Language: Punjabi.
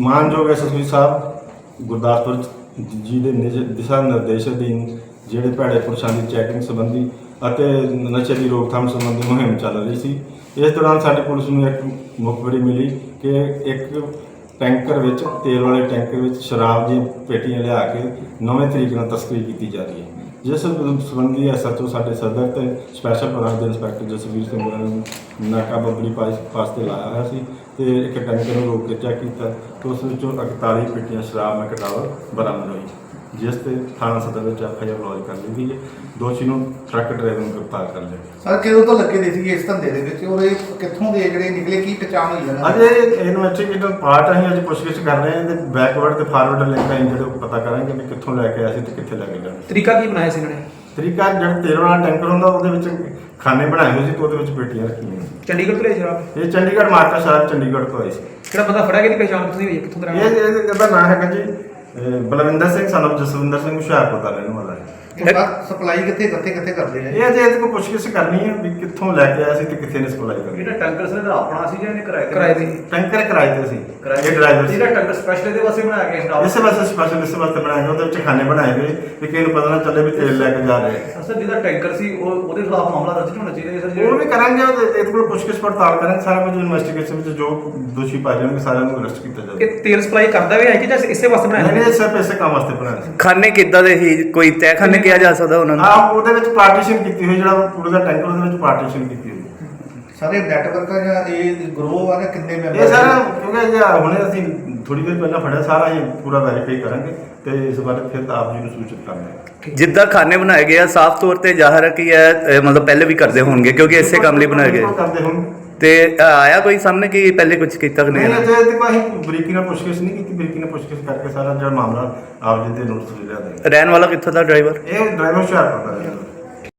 ਮਾਨਯੋਗ ਐਸਐਸਪੀ ਸਾਹਿਬ, ਗੁਰਦਾਸਪੁਰ ਜੀ ਦੇ ਨਿਜ- ਦਿਸ਼ਾ ਨਿਰਦੇਸ਼ ਅਧੀਨ ਜਿਹੜੇ ਭੈੜੇ ਪੁਰਸ਼ਾਂ ਦੀ ਚੈਕਿੰਗ ਸੰਬੰਧੀ ਅਤੇ ਨਸ਼ੇ ਦੀ ਰੋਕਥਾਮ ਸੰਬੰਧੀ ਮੁਹਿੰਮ ਚੱਲ ਰਹੀ ਸੀ, ਇਸ ਦੌਰਾਨ ਸਾਡੀ ਪੁਲਿਸ ਨੂੰ ਇੱਕ ਮੁਖਬਰੀ ਮਿਲੀ ਕਿ ਇੱਕ ਟੈਂਕਰ ਵਿੱਚ ਤੇਲ ਵਾਲੇ ਟੈਂਕਰ ਵਿੱਚ ਸ਼ਰਾਬ ਦੀਆਂ ਪੇਟੀਆਂ ਲਿਆ ਕੇ ਨਵੇਂ ਤਰੀਕੇ ਨਾਲ ਤਸਕਰੀ ਕੀਤੀ ਜਾ ਰਹੀ ਹੈ। ਜਿਸ ਸੰਬੰਧੀ ਐਸਐਚਓ ਸਾਡੇ ਸਦਰ ਤੇ ਸਪੈਸ਼ਲ ਬ੍ਰਾਂਚ ਦੇ ਇੰਸਪੈਕਟਰ ਜਸਵੀਰ ਸਿੰਘ ਨੇ ਨਾਕਾਬੰਦੀ ਪਾਸ ਪਾਸ ਤੇ ਲਾਇਆ ਹੋਇਆ ਸੀ ਤੇ ਇੱਕ ਟੈਂਕਰ ਨੂੰ ਰੋਕ ਕੇ ਚੈੱਕ ਕੀਤਾ ਤੇ ਉਸ ਵਿੱਚੋਂ 41 ਪੇਟੀਆਂ ਸ਼ਰਾਬ ਮੈਕਡਾਵਰ ਬਰਾਮਦ ਹੋਈ ਜਿਸ ਤੇ ਥਾਣਾ ਸਦਰ ਵਿੱਚ ਐਫਆਈਆਰ ਲੌਜ ਕਰ ਲਈ ਗਈ ਹੈ। ਦੋਸ਼ੀ ਨੂੰ ਟਰੱਕ ਡਰਾਈਵਰ ਨੂੰ ਗ੍ਰਿਫਤਾਰ ਕਰ ਲਿਆ ਸਰ ਕਿਦੋਂ ਤੋਂ ਲੱਗੇ ਦੇ ਸੀ ਇਸ ਧੰਦੇ ਦੇ ਵਿੱਚ? ਔਰ ਇਹ ਕਿੱਥੋਂ ਦੇ ਜਿਹੜੇ ਨਿਕਲੇ ਕੀ ਪਛਾਣ ਹੋਈ ਦੀ? ਅਜੇ ਇਨਵੈਸਟੀਗੇਟਰ ਪਾਰਟ ਅਸੀਂ ਅੱਜ ਪੁੱਛਗਿੱਛ ਕਰ ਰਹੇ ਹਾਂ ਤੇ ਬੈਕਵਰਡ ਤੇ ਫਾਰਵਰਡ ਲਿੰਕ ਅਸੀਂ ਜਿਹੜੇ ਪਤਾ ਕਰਾਂਗੇ ਵੀ ਕਿੱਥੋਂ ਲੈ ਕੇ ਆਏ ਸੀ ਤੇ ਕਿੱਥੇ ਲੈ ਕੇ ਜਾਣਾ ਤਰੀਕਾ ਕੀ ਬਣਾਇਆ ਸੀ ਇਹਨਾਂ ਨੇ? ਤਰੀਕਾ ਜਿਹੜਾ ਤੇਲ ਵਾਲਾ ਟੈਂਕਰ ਹੁੰਦਾ ਉਹਦੇ ਵਿੱਚ ਖਾਨੇ ਬਣਾਏ ਹੋਏ ਸੀ ਤੇ ਉਹਦੇ ਵਿੱਚ ਪੇਟੀਆਂ ਰੱਖੀਆਂ ਸੀ ਚੰਡੀਗੜ੍ਹ ਤੋਂ ਲਿਆ ਸ਼ਰਾਬ ਇਹ ਚੰਡੀਗੜ੍ਹ ਮਾਰਕਾ ਸ਼ਹਿਰ ਚੰਡੀਗੜ੍ਹ ਤੋਂ ਆਈ ਸੀ। ਕਿਹੜਾ ਬੰਦਾ ਫੜਿਆ ਗਿਆ ਦੀ ਪਛਾਣ ਕਿੱਥੋਂ ਦੀ ਹੋਈ ਹੈ ਕਿੱਥੋਂ ਦਾ ਰਹਿਣ ਇਹ ਵਾਲਾ? ਇਹ- ਇਹਦਾ ਨਾਮ ਹੈਗਾ ਜੀ ਅਹ, ਬਲਵਿੰਦਰ ਸਿੰਘ ਸਾਨੂੰ ਜਸਵਿੰਦਰ ਸਿੰਘ ਹੁਸ਼ਿਆਰਪੁਰ ਦਾ ਰਹਿਣ ਵਾਲਾ ਹੈ। ਸਪਲਾਈ ਕਿੱਥੇ ਕਿੱਥੇ ਕਿੱਥੇ ਕਰਦੇ ਨੇ? ਇਹ ਅਜੇ ਇਹਦੇ ਕੋਲ ਪੁੱਛਗਿੱਛ ਕਰਨੀ ਹੈ ਵੀ ਕਿੱਥੋਂ ਲੈ ਕੇ ਆਇਆ ਸੀ ਤੇ ਕਿੱਥੇ ਨੇ ਸਪਲਾਈ ਕਰਨੀ। ਇਹਦਾ ਟੰਕਰ ਸਰ ਇਹਦਾ ਆਪਣਾ ਸੀ ਜਾਂ ਇਹਨੇ ਕਿਰਾਏ ਤੇ ਕਿਰਾਏ ਤੇ। ਟੈਂਕਰ ਕਿਰਾਏ ਤੇ ਸੀ। ਕਿਰਾਏ ਇਹ ਡਰਾਈਵਰ ਸੀ। ਇਹਦਾ ਟੰਕਰ ਸਪੈਸ਼ਲ ਇਹਦੇ ਵਾਸਤੇ ਬਣਾਇਆ ਗਿਆ ਸਟਾਫ ਇਸੇ ਵਾਸਤੇ ਸਪੈਸ਼ਲ ਇਸੇ ਵਾਸਤੇ ਬਣਾਏ ਗਏ ਉਹਦੇ ਵਿੱਚ ਖਾਨੇ ਬਣਾਏ ਗਏ। ਵੀ ਕਿਸੇ ਨੂੰ ਪਤਾ ਨਾ ਚੱਲੇ ਵੀ ਤੇਲ ਲੈ ਕੇ ਜਾ ਰਹੇ। ਆ। ਸਰ ਜਿਹਦਾ ਟੈਂਕਰ ਸੀ ਉਹ ਉਹਦੇ ਖਿਲਾਫ ਮਾਮਲਾ ਦਰਜ ਹੋਣਾ ਚਾਹੀਦਾ ਸਰ ਉਹ ਵੀ ਕਰਾਂਗੇ ਇਹਦੇ ਕੋਲ ਪੁੱਛਗਿੱਛ ਪੜਤਾਲ ਕਰਾਂਗੇ। ਸਾਰਾ ਕੁਝ ਇਨਵੈਸਟੀਗੇਸ਼ਨ ਵਿੱਚ ਜੋ ਦੋਸ਼ੀ ਪਾਏ ਜਾਣਗੇ ਸਾਰਿਆਂ ਨੂੰ ਅਰੈਸਟ ਕੀਤਾ ਕਿ ਜਾਵੇਗਾ ਤੇਲ ਸਪਲਾਈ ਕਰਦਾ ਵੀ ਹੈ ਕਿ ਜਾਂ ਇਸੇ ਵਾਸਤੇ ਬਣਾਇਆ ਨਹੀਂ ਸਿਰਫ ਇਸੇ ਕੰਮ ਵਾਸਤੇ ਬਣਾਇਆ ਸੀ। ਖਾਨੇ ਕਿੱਦਾਂ ਦੇ ਹੀ ਕੋਈ ਤਹਿਖਾਨੇ ਕਿਹਾ ਜਾ ਸਕਦਾ ਉਹਨਾਂ ਨੂੰ। ਹਾਂ ਉਹਦੇ ਵਿੱਚ ਪਾਰਟੀਸ਼ਨ ਕੀਤੀ ਹੋਈ ਜਿਹੜਾ ਪੂਰੇ ਦਾ ਟੈਂਕਰ ਉਹਦੇ ਵਿੱਚ ਪਾਰਟੀਸ਼ਨ ਕੀਤੀ ਹੋਈ। ਸਾਰੇ ਨੈਟਵਰਕ ਆ ਜਾਂ ਇਹ ਗਰੋਹ ਆ ਜਾਂ ਕਿੰਨੇ ਮੈਂਬਰ ਇਹ ਸਾਰਾ ਕਿਉਂਕਿ ਜੇ ਹੁਣੇ ਅਸੀਂ ਥੋੜੀ ਦੇਰ ਪਹਿਲਾਂ ਫੜਿਆ ਸਾਰਾ ਇਹ ਪੂਰਾ ਵੈਰੀਫਾਈ ਕਰਾਂਗੇ ਤੇ ਇਸ ਬਾਰੇ ਫਿਰ ਆਪ ਜੀ ਨੂੰ ਸੂਚਿਤ ਕਰਾਂਗੇ ਜਿੱਦਾਂ ਖਾਨੇ ਬਣਾਏ ਗਏ ਆ ਸਾਫ਼ ਤੌਰ ਤੇ ਜ਼ਾਹਰ ਹੈ ਕਿ ਇਹ ਅ, ਮਤਲਬ ਪਹਿਲੇ ਵੀ ਕਰਦੇ ਹੋਣਗੇ ਕਿਉਂਕਿ ਇਸੇ ਕੰਮ ਲਈ ਬਣਾਏ ਗਏ। ਕਰਦੇ ਹੁਣ ਤੇ ਆਇਆ ਕੋਈ ਸਾਹਮਣੇ ਕਿ ਪਹਿਲੇ ਕੁਝ ਕੀਤਾ ਕਿ ਨਹੀਂ ਨਹੀਂ? ਅਜੇ ਤੱਕ ਅਸੀਂ ਬਰੀਕੀ ਨਾਲ ਪੁੱਛਗਿੱਛ ਨਹੀਂ ਕੀਤੀ ਬਰੀਕੀ ਨਾਲ ਪੁੱਛਗਿੱਛ ਕਰਕੇ ਸਾਰਾ ਜਿਹੜਾ ਮਾਮਲਾ ਆਪ ਜੀ ਦੇ ਨੋਟਿਸ ਲਿਆ ਦੇ ਰਹਿਣ ਵਾਲਾ ਕਿੱਥੋਂ ਦਾ ਡਰਾਈਵਰ ਇਹ ਡਰਾਈਵਰ ਹੁਸ਼ਿਆਰਪੁਰ ਦਾ ਹੈ